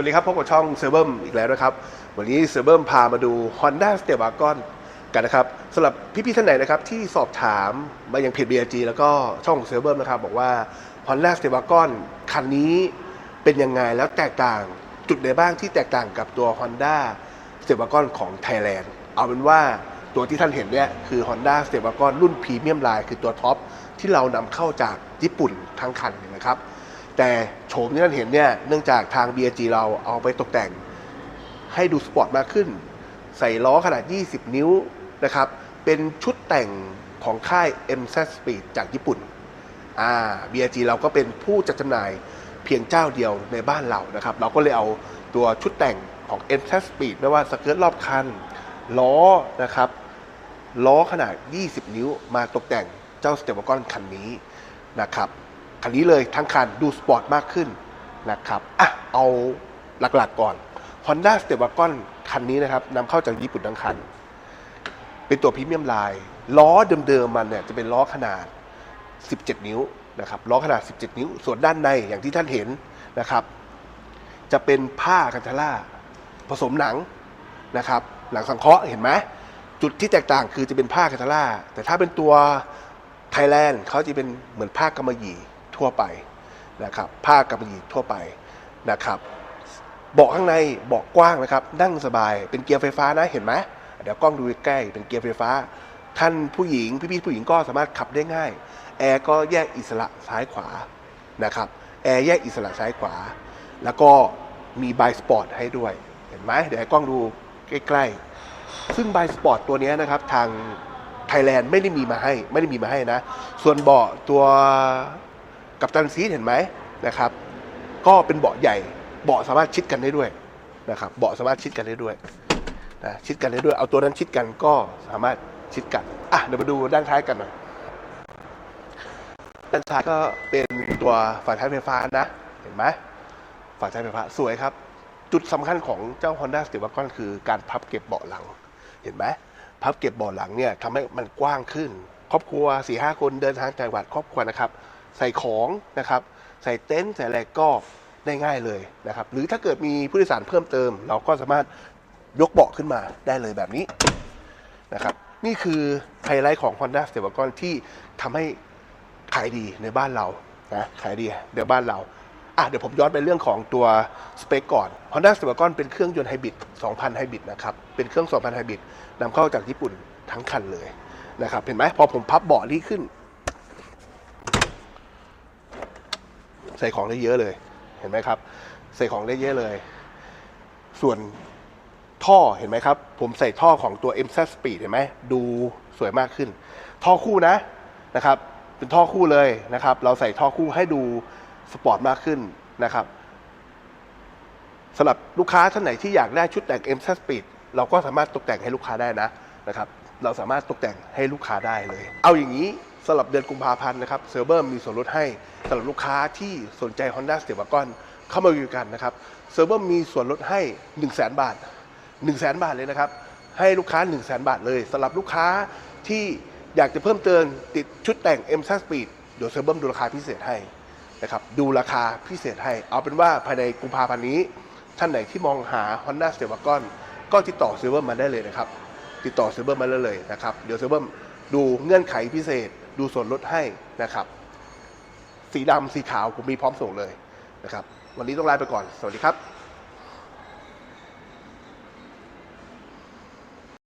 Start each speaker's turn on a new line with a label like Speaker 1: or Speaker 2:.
Speaker 1: วัสดีครับพบกับช่องเซอร์เบิมอีกแล้วนะครับ วันนี้เซอร์เบิมพามาดู Honda s t e p w a g o n กันนะครับสำหรับพี่ๆท่านไหนนะครับที่สอบถามมายังเพจ BRG แล้วก็ช่องของเซเบิมนะครับบอกว่า Honda s t e p w a g o n คันนี้เป็นยังไงแล้วแตกต่างจุดไหนบ้างที่แตกต่างกับตัว Honda s t e p w a g o n ของ Thailand เอาเป็นว่าตัวที่ท่านเห็นเนี่ยคือ Honda s t e p w a g o n รุ่นพรีเมียมไลน์คือตัวท็อปที่เรานำเข้าจากญี่ปุ่นทั้งคันนะครับ แต่โฉมที่ท่านเห็นเนี่ยเนื่องจากทาง BRG เราเอาไปตกแต่งให้ดูสปอร์ตมากขึ้น ใส่ล้อขนาด 20 นิ้วนะครับ เป็นชุดแต่งของค่าย MZ Speed จากญี่ปุ่นอ่า BRG เราก็เป็นผู้จัดจำหน่ายเพียงเจ้าเดียวในบ้านเรานะครับ เราก็เลยเอาตัวชุดแต่งของ MZ Speed ไม่ว่าสเกิร์ตรอบคัน ล้อนะครับล้อขนาด 20 นิ้วมาตกแต่งเจ้าสเตปกอนคันนี้นะครับ คันนี้เลยทั้งคันดูสปอร์ตมากขึ้นนะครับอะเอาหลักๆก่อน Honda s t e p w a g o n คันนี้นะครับนำเข้าจากญี่ปุ่นทั้งคัน เป็นตัวพรีเมียมไลน์ล้อเดิมๆมันเนี่ยจะเป็นล้อขนาด 17 นิ้วนะครับล้อขนาด 17 นิ้ว ส่วนด้านในอย่างที่ท่านเห็นนะครับ จะเป็นผ้ากันทล่าผสมหนังนะครับ หนังสังเคราะห์เห็นไหมจุดที่แตกต่างคือจะเป็นผ้ากันทล่าแต่ถ้าเป็นตัวไทยแลนด์เขาจะเป็นเหมือนผ้ากำมะหยี่ ทั่วไปนะครับผ้ากำมะหยี่ทั่วไปนะครับเบาะข้างในเบาะกว้างนะครับนั่งสบายเป็นเกียร์ไฟฟ้านะเห็นไหมเดี๋ยวกล้องดูใกล้เป็นเกียร์ไฟฟ้า ท่านผู้หญิงพี่ๆผู้หญิงก็สามารถขับได้ง่ายแอร์ก็แยกอิสระซ้ายขวานะครับแอร์แยกอิสระซ้ายขวา แล้วก็มีบายสปอร์ตให้ด้วยเห็นไหมเดี๋ยวกล้องดูใกล้ๆ ซึ่งบายสปอร์ตตัวนี้นะครับทางไทยแลนด์ไม่ได้มีมาให้ไม่ได้มีมาให้นะ ส่วนเบาะตัว กับตันซีเห็นไหมนะครับ ก็เป็นเบาะใหญ่ เบาะสามารถชิดกันได้ด้วยนะครับ เบาะสามารถชิดกันได้ด้วยนะชิดกันได้ด้วย เอาตัวนั้นชิดกันก็สามารถชิดกันอะเดี๋ยวมาดูด้านท้ายกันหน่อยด้านท้ายก็เป็นตัวฝาท้ายไฟฟ้านะ เห็นไหมฝาท้ายไฟฟ้าสวยครับ จุดสำคัญของเจ้า Honda s t e p w a g o n คือการพับเก็บเบาะหลัง เห็นไหมพับเก็บเบาะหลังเนี่ยทำให้มันกว้างขึ้น ครอบครัวสี่ห้าคนเดินทางต่างจังหวัดครอบครัวนะครับ ใส่ของนะครับใส่เต็นท์ใส่อะไรก็ได้ง่ายเลยนะครับหรือถ้าเกิดมีผู้โดยสารเพิ่มเติม เราก็สามารถยกเบาะขึ้นมาได้เลยแบบนี้นะครับนี่คือไฮไลท์ของ Honda s t e p w a g o n ที่ทำให้ขายดีในบ้านเรานะขายดีในบ้านเราอะเดี๋ยวผมย้อนไปเรื่องของตัวสเปคก่อน Honda s t e p w a g o n เป็นเครื่องยนต์ไฮบริด2,000ไฮบริดนะครับเป็นเครื่อง 2,000ไฮบริดนำเข้าจากญี่ปุ่นทั้งคันเลยนะครับเห็นไหมพอผมพับเบาะนี้ขึ้น ใส่ของได้เยอะเลย เห็นไหมครับ ใส่ของได้เยอะเลย ส่วนท่อเห็นไหมครับ ผมใส่ท่อของตัว MZ Speed เห็นไหมดูสวยมากขึ้น ท่อคู่นะนะครับ เป็นท่อคู่เลยนะครับ เราใส่ท่อคู่ให้ดูสปอร์ตมากขึ้นนะครับสำหรับลูกค้าท่านไหนที่อยากได้ชุดแต่ง MZ Speed เราก็สามารถตกแต่งให้ลูกค้าได้นะนะครับ เราสามารถตกแต่งให้ลูกค้าได้เลย เอาอย่างนี้ สำหรับเดือนกุมภาพันธ์นะครับเซอร์เบอร์มีส่วนลดให้สำหรับลูกค้าที่สนใจ Honda s t e p w a g o n เข้ามาดูกันนะครับเซอร์เบอร์มีส่วนลดให้ 1 0 0 0 0แบาท 1 0 0 0 0แบาทเลยนะครับให้ลูกค้า 1 0 0 0 0แบาทเลยสำหรับลูกค้าที่อยากจะเพิ่มเติมติดชุดแต่ง M s Speed เดี๋ยวเซอร์เบอร์ดูราคาพิเศษให้นะครับดูราคาพิเศษให้ เอาเป็นว่าภายในกุมภาพันธ์นี้ ท่านไหนที่มองหา Honda s t e p w a g o n ก็ติดต่อเซอร์เบอร์มาได้เลยนะครับติดต่อเซอร์เบอร์มาได้เลยนะครับเดี๋ยวเซอร์เบอร์ดูเงื่อนไขพิเศษ ดูส่วนลดให้นะครับ สีดำสีขาวผมมีพร้อมส่งเลยนะครับ วันนี้ต้องลาไปก่อน สวัสดีครับ